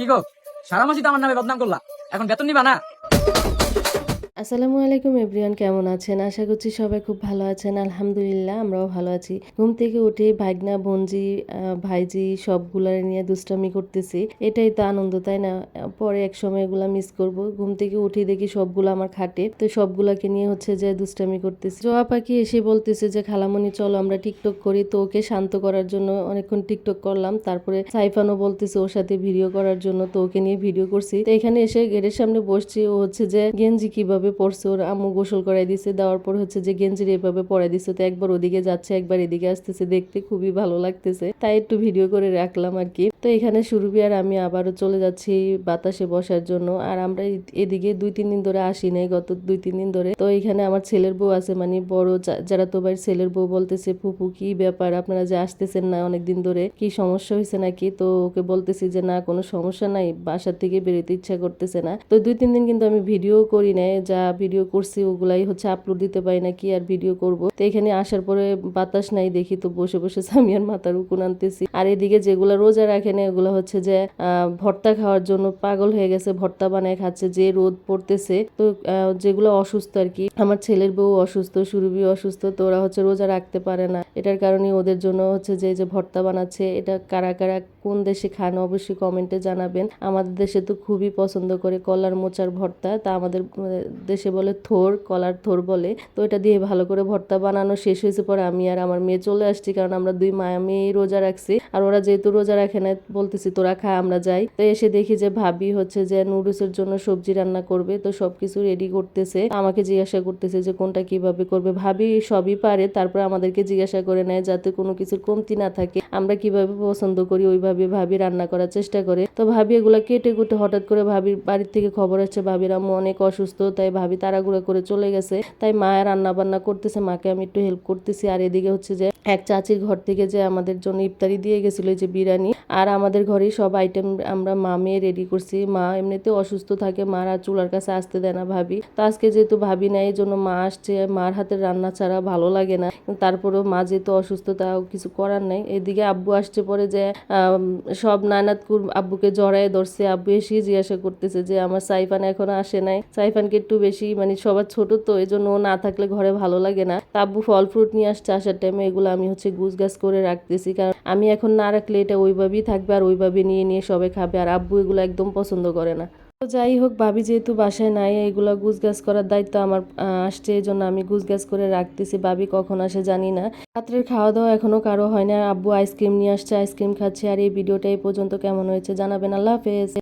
কি গো? সারা মাসি তো আমার নামে বদনাম করলা। এখন বেতন নিবা না? আসসালামু আলাইকুম এভরিওয়ান, কেমন আছেন? আশা করছি সবাই খুব ভালো আছেন। আলহামদুলিল্লাহ, আমরাও ভালো আছি। ঘুম থেকে উঠে ভাগনা বোনজি ভাইজি সবগুলা নিয়ে দুষ্টামি করতেছি। এটাই তো আনন্দ, তাই না? পরে এক সময় এগুলা মিস করব। ঘুম থেকে উঠে দেখি সবগুলো আমার খাটে। তো সবগুলাকে নিয়ে হচ্ছে যে দুষ্টামি করতেছি। জোয়া পাখি এসে বলতেছে যে খালামণি চলো আমরা টিকটক করি। তো ওকে শান্ত করার জন্য অনেকক্ষণ টিকটক করলাম। তারপরে সাইফানও বলতেছে ওর সাথে ভিডিও করার জন্য। তো ওকে নিয়ে ভিডিও করছি। তো এখানে এসে গেটের সামনে বসছি। ও হচ্ছে যে, গেঞ্জি কীভাবে পরছে ওর আম্মু গোসল করাই দিছে, দেওয়ার পর হচ্ছে যে গেঞ্জির এভাবে পরাই দিছে, তো একবার ওদিকে যাচ্ছে, একবার এদিকে আসতেছে, দেখতে খুবই ভালো লাগতেছে। তাই একটু ভিডিও করে রাখলাম আর কি। তো এখানে সুরভি আর আমি আবারও চলে যাচ্ছি বাতাসে বসার জন্য, আর আমরা এদিকে দুই, তিন দিন ধরে আসি নাই, গত দুই, তিন দিন ধরে। তো এখানে আমার ছেলের বউ আছে মানে বড় যারা তো ভাই ছেলের বউ বলতেছে ফুপু কি ব্যাপার? আপনারা যে আসতেছেন না অনেকদিন ধরে, কি সমস্যা হয়েছে নাকি? তো ওকে বলতেছি যে, না, কোনো সমস্যা নাই, বাসার থেকে বেরোতে ইচ্ছা করতেছে না। তো দুই, তিন দিন কিন্তু আমি ভিডিও করি নাই, যা ভিডিও করছি, ওগুলাই হচ্ছে আপলোড দিতে পারি না, কি আর ভিডিও করব? তো এখানে আসার পরে বাতাস নাই দেখি তো বসে বসে সামিয়ার মাথার উকুন আনতেছি। আর এদিকে যেগুলো রোজা রাখে না, এগুলো হচ্ছে যে ভর্তা খাওয়ার জন্য পাগল হয়ে গেছে, ভর্তা বানায় খাচ্ছে, যে রোদ পড়তেছে। তো যেগুলো অসুস্থ আর কি, আমার ছেলের বউ অসুস্থ, সুরভি অসুস্থ, তো ওরা হচ্ছে রোজা রাখতে পারে না। এটার কারণে ওদের জন্য হচ্ছে যে যে ভর্তা বানাচ্ছে, এটা কারা কারা কোন দেশে খান অবশ্যই কমেন্টে জানাবেন। আমাদের দেশে তো খুবই পছন্দ করে কলার মোচার ভর্তা, তা আমাদের দেশে বলে থোর, কলার থোর বলে। তো এটা দিয়ে ভালো করে ভর্তা বানানো শেষ হয়েছে পরে আমি আর আমার মেয়ে চলে আসছি, কারণ আমরা দুই মা মেয়ে রোজা রাখছি। আর ওরা যেহেতু রোজা রাখে না, বলতেছি তোরা খা, আমরা যাই। তো এসে দেখি যে ভাবি হচ্ছে যে নুডলসের জন্য সবজি রান্না করবে, তো সবকিছু রেডি করতেছে। আমাকে জিজ্ঞাসা করতেছে যে কোনটা কীভাবে করবে। ভাবি সবই পারে, তারপর আমাদেরকে জিজ্ঞাসা করে নেয় যাতে কোনো কিছুর কমতি না থাকে। আমরা কীভাবে পছন্দ করি, ওইভাবে ভাবি রান্না করার চেষ্টা করে। তো ভাবি এগুলা কেটে কুটে হঠাৎ করে ভাবির বাড়ির থেকে খবর আসছে, ভাবির অনেক অসুস্থ, তাই ভাবি তাড়াগুড়া করে চলে গেছে। তাই মায়ের রান্না বান্না করতেছে, মাকে আমি একটু হেল্প করতেছি। আর এদিকে হচ্ছে যে, এক চাচির ঘর থেকে যে আমাদের জন্য ইফতারি দিয়ে গেছিল যে বিরিয়ানি আর আমাদের ঘরেই সব আইটেম আমরা মা মেয়ে রেডি করছি। মা এমনিতে অসুস্থ থাকে, মারা চুলার কাছে আসতে দেয় না ভাবি। তো আজকে যেহেতু ভাবি না এই জন্য মা আসছে। মার হাতের রান্না ছাড়া ভালো লাগে না। তারপরেও মা যেহেতু অসুস্থ, তাও কিছু করার নাই। এদিকে আব্বু আসছে পরে যে সব নানাতকুর আব্বুকে জড়ায় ধরছে। আব্বু এসে জিজ্ঞাসা করতেছে যে, আমার সাইফান এখনও আসে নাই? সাইফানকে একটু বেশি মানে সবার ছোট তো এই জন্য ও না থাকলে ঘরে ভালো লাগে না। তা আব্বু ফল ফ্রুট নিয়ে আসছে। আসার টাইমে এগুলো আমি হচ্ছে গুছ গাছ করে রাখতেছি। কারণ আমি এখন না রাখলে এটা ওইভাবেই থাকবে আর ওইভাবে নিয়ে নিয়ে সবে খাবে আর আব্বু এগুলো একদম পছন্দ করে না। তো যাই হোক, ভাবি যেহেতু বাসায় নাই, এগুলো গুছ গাছ করার দায়িত্ব আমার আসছে এই জন্য আমি গুছ গাছ করে রাখতেছি। ভাবি কখন আসে জানি না। রাত্রের খাওয়া দাওয়া এখনও কারও হয় না। আব্বু আইসক্রিম নিয়ে আসছে আইসক্রিম খাচ্ছে আর এই ভিডিওটা এই পর্যন্ত কেমন হয়েছে জানাবেন। আল্লাহ হাফেজ।